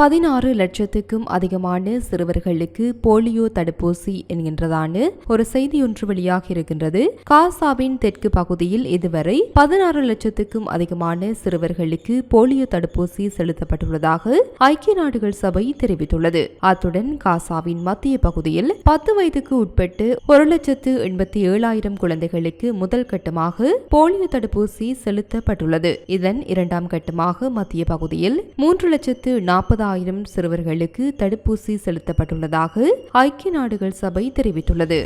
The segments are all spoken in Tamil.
பதினாறு லட்சத்துக்கும் அதிகமான சிறுவர்களுக்கு போலியோ தடுப்பூசி என்கின்றதான ஒரு செய்தி ஒன்று வெளியாக இருக்கின்றது. காசாவின் தெற்கு பகுதியில் இதுவரை பதினாறு லட்சத்துக்கும் அதிகமான சிறுவர்களுக்கு போலியோ தடுப்பூசி செலுத்தப்பட்டுள்ளதாக ஐக்கிய நாடுகள் சபை தெரிவித்துள்ளது. அத்துடன் காசாவின் மத்திய பகுதியில் பத்து வயதுக்கு உட்பட்டு ஒரு லட்சத்து எண்பத்தி ஏழாயிரம் குழந்தைகளுக்கு முதல் கட்டமாக போலியோ தடுப்பூசி செலுத்தப்பட்டுள்ளது. இதன் இரண்டாம் கட்டமாக மத்திய பகுதியில் மூன்று லட்சத்து நாற்பது ஆயிரம் சிறுவர்களுக்கு தடுப்பூசி செலுத்தப்பட்டுள்ளதாக ஐக்கிய நாடுகள் சபை தெரிவித்துள்ளது.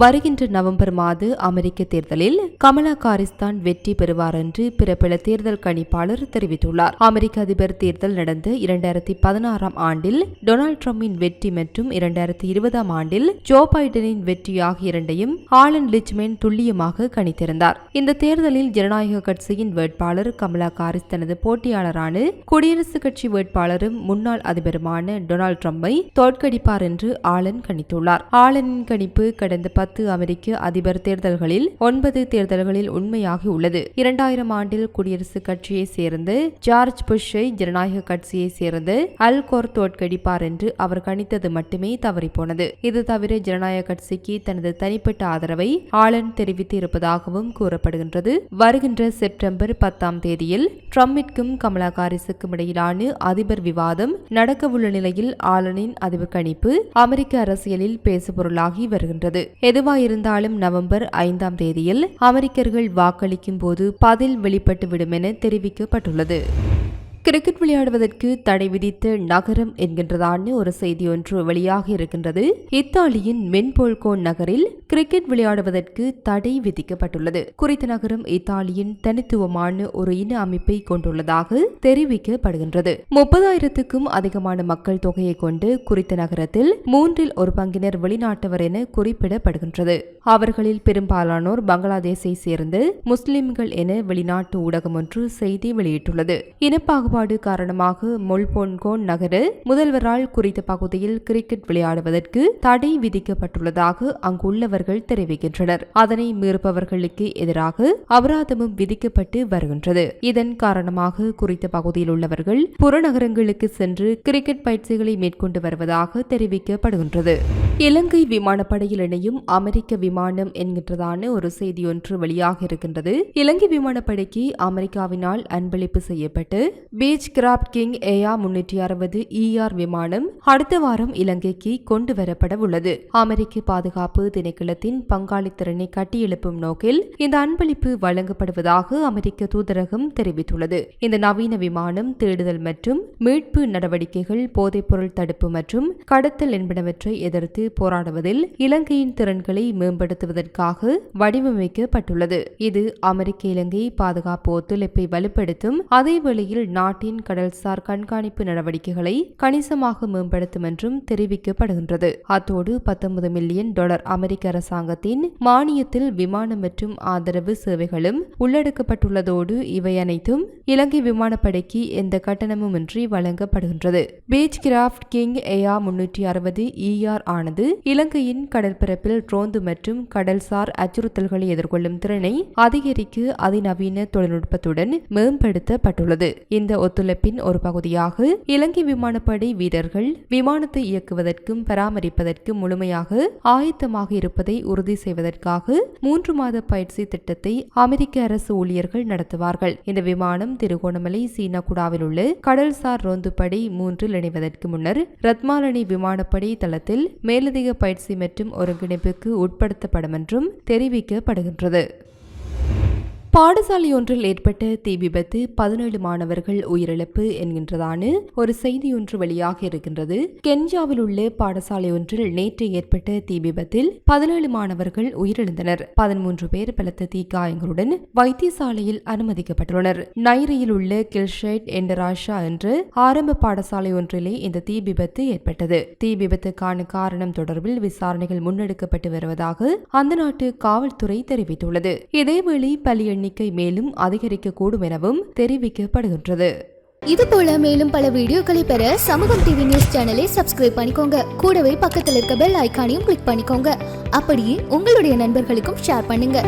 வருகின்ற நவம்பர் மாத அமெரிக்க தேர்தலில் கமலா காரிஸ்தான் வெற்றி பெறுவார் என்று பிரபல தேர்தல் கணிப்பாளர் தெரிவித்துள்ளார். அமெரிக்க அதிபர் தேர்தல் நடந்த இரண்டாயிரத்தி பதினாறாம் ஆண்டில் டொனால்டு டிரம்பின் வெற்றி மற்றும் இரண்டாயிரத்தி இருபதாம் ஆண்டில் ஜோ பைடனின் வெற்றி ஆகிய இரண்டையும் ஆலன் லிச்மேன் துல்லியமாக கணித்திருந்தார். இந்த தேர்தலில் ஜனநாயக கட்சியின் வேட்பாளர் கமலா காரிஸ் தனது போட்டியாளரான குடியரசுக் கட்சி வேட்பாளரும் முன்னாள் அதிபருமான டொனால்டு டிரம்பை தோற்கடிப்பார் என்று ஆலன் கணித்துள்ளார். ஆலனின் கணிப்பு கடந்த பத்து அமெரிக்க அதிபர் தேர்தல்களில் ஒன்பது தேர்தல்களில் உண்மையாகி உள்ளது. இரண்டாயிரம் ஆண்டில் குடியரசுக் கட்சியை சேர்ந்து ஜார்ஜ் புஷ்ஷை ஜனநாயக கட்சியை சேர்ந்து அல் கோர் தோற்கடிப்பார் என்று அவர் கணித்தது மட்டுமே தவறிப்போனது. இது தவிர ஜனநாயக கட்சிக்கு தனது தனிப்பட்ட ஆதரவை ஆலன் தெரிவித்து இருப்பதாகவும் கூறப்படுகின்றது. வருகின்ற செப்டம்பர் பத்தாம் தேதியில் ட்ரம்பிற்கும் கமலா ஹாரிஸுக்கும் இடையிலான அதிபர் விவாதம் நடக்கவுள்ள நிலையில் ஆலனின் அதிபர் கணிப்பு அமெரிக்க அரசியலில் பேசுபொருளாகி வருகின்றது. எதுவாயிருந்தாலும் நவம்பர் ஐந்தாம் தேதியில் அமெரிக்கர்கள் வாக்களிக்கும் போது பதில் வெளிப்பட்டுவிடும் என தெரிவிக்கப்பட்டுள்ளது. கிரிக்கெட் விளையாடுவதற்கு தடை விதித்த நகரம் என்கின்றதான ஒரு செய்தி ஒன்று வெளியாக இருக்கின்றது. இத்தாலியின் மென்போல்கோன் நகரில் கிரிக்கெட் விளையாடுவதற்கு தடை விதிக்கப்பட்டுள்ளது. குறித்த நகரம் இத்தாலியின் தனித்துவமான ஒரு இன அமைப்பை கொண்டுள்ளதாக தெரிவிக்கப்படுகின்றது. முப்பதாயிரத்துக்கும் அதிகமான மக்கள் தொகையை கொண்டு குறித்த நகரத்தில் மூன்றில் ஒரு பங்கினர் வெளிநாட்டவர் என குறிப்பிடப்படுகின்றது. அவர்களில் பெரும்பாலானோர் பங்களாதேஷை சேர்ந்து முஸ்லிம்கள் என வெளிநாட்டு ஊடகம் ஒன்று செய்தி வெளியிட்டுள்ளது. இனப்பாகு பாகுபாடு காரணமாக மொல்பொன்கோன் நகர முதல்வரால் குறித்த பகுதியில் கிரிக்கெட் விளையாடுவதற்கு தடை விதிக்கப்பட்டுள்ளதாக அங்குள்ளவர்கள் தெரிவிக்கின்றனர். அதனை மீறுபவர்களுக்கு எதிராக அபராதமும் விதிக்கப்பட்டு வருகின்றது. இதன் காரணமாக குறித்த பகுதியில் உள்ளவர்கள் புறநகரங்களுக்கு சென்று கிரிக்கெட் பயிற்சிகளை மேற்கொண்டு வருவதாக தெரிவிக்கப்படுகின்றது. இலங்கை விமானப்படையில் இணையும் அமெரிக்க விமானம் என்கின்றதான ஒரு செய்தி ஒன்று வெளியாக இருக்கின்றது. இலங்கை விமானப்படைக்கு அமெரிக்காவினால் அன்பளிப்பு செய்யப்பட்டு பீச் கிராப்ட் கிங் ஏயா முன்னூற்றி அறுபது இஆர் விமானம் அடுத்த வாரம் இலங்கைக்கு கொண்டு வரப்பட உள்ளது. அமெரிக்க பாதுகாப்பு திணைக்களத்தின் பங்காளித்திறனை கட்டியெழுப்பும் நோக்கில் இந்த அன்பளிப்பு வழங்கப்படுவதாக அமெரிக்க தூதரகம் தெரிவித்துள்ளது. இந்த நவீன விமானம் தேடுதல் மற்றும் மீட்பு நடவடிக்கைகள் போதைப்பொருள் தடுப்பு மற்றும் கடத்தல் என்பனவற்றை எதிர்த்து போராடுவதில் இலங்கையின் திறன்களை மேம்படுத்துவதற்காக வடிவமைக்கப்பட்டுள்ளது. இது அமெரிக்க இலங்கை பாதுகாப்பு ஒத்துழைப்பை வலுப்படுத்தும் அதே வேளையில் நாட்டின் கடல்சார் கண்காணிப்பு நடவடிக்கைகளை கணிசமாக மேம்படுத்தும் என்றும் தெரிவிக்கப்படுகின்றது. அத்தோடு பத்தொன்பது மில்லியன் டாலர் அமெரிக்க அரசாங்கத்தின் மானியத்தில் விமானம் மற்றும் ஆதரவு சேவைகளும் உள்ளடக்கப்பட்டுள்ளதோடு இவை அனைத்தும் இலங்கை விமானப்படைக்கு எந்த கட்டணமுமின்றி வழங்கப்படுகின்றது. பீச் கிராஃப்ட் கிங் ஏஆர் முன்னூற்றி அறுபது இஆர் ஆனது இலங்கையின் கடற்பரப்பில் ரோந்து மற்றும் கடல்சார் அச்சுறுத்தல்களை எதிர்கொள்ளும் திறனை அதிகரிக்க அதிநவீன தொழில்நுட்பத்துடன் மேம்படுத்தப்பட்டுள்ளது. இந்த ஒத்துழைப்பின் ஒரு பகுதியாக இலங்கை விமானப்படை வீரர்கள் விமானத்தை இயக்குவதற்கும் பராமரிப்பதற்கும் முழுமையாக ஆயத்தமாக இருப்பதை உறுதி செய்வதற்காக மூன்று மாத பயிற்சி திட்டத்தை அமெரிக்க அரசு ஊழியர்கள் நடத்துவார்கள். இந்த விமானம் திருகோணமலை சீனாகுடாவில் உள்ள கடல்சார் ரோந்துப்படை மூன்றில் இணைவதற்கு முன்னர் ரத்மாலனி விமானப்படை தளத்தில் மேல் மேலதிக பயிற்சி மற்றும் ஒருங்கிணைப்புக்கு உட்படுத்தப்படும் என்றும் தெரிவிக்கப்படுகின்றது. பாடசாலை ஒன்றில் ஏற்பட்ட தீ விபத்து பதினேழு மாணவர்கள் உயிரிழப்பு என்கின்றதான ஒரு செய்தி ஒன்று வெளியாக இருக்கின்றது. கென்ஜாவில் உள்ள பாடசாலை ஒன்றில் நேற்று ஏற்பட்ட தீ விபத்தில் பதினேழு மாணவர்கள் உயிரிழந்தனர். பதிமூன்று பேர் பலத்த தீக்காயங்களுடன் வைத்தியசாலையில் அனுமதிக்கப்பட்டுள்ளனர். நைரியில் உள்ள கில்ஷேட் எண்டராஷா என்ற ஆரம்ப பாடசாலை ஒன்றிலே இந்த தீ விபத்து ஏற்பட்டது. தீ விபத்துக்கான காரணம் தொடர்பில் விசாரணைகள் முன்னெடுக்கப்பட்டு வருவதாக அந்த நாட்டு காவல்துறை தெரிவித்துள்ளது. இதேவேளை பலி எண்ணிக்கை மேலும் அதிகரிக்கக்கூடும் எனவும் தெரிவிக்கப்படுகின்றது. இது போல மேலும் பல வீடியோக்களை பெற சமூகம் டிவி நியூஸ் சேனலை சப்ஸ்கிரைப் பண்ணிக்கோங்க. கூடவே பக்கத்தில் இருக்க பெல் ஐக்கானையும் கிளிக் பண்ணிக்கோங்க. அப்படியே உங்களுடைய நண்பர்களுக்கும் ஷேர் பண்ணுங்க.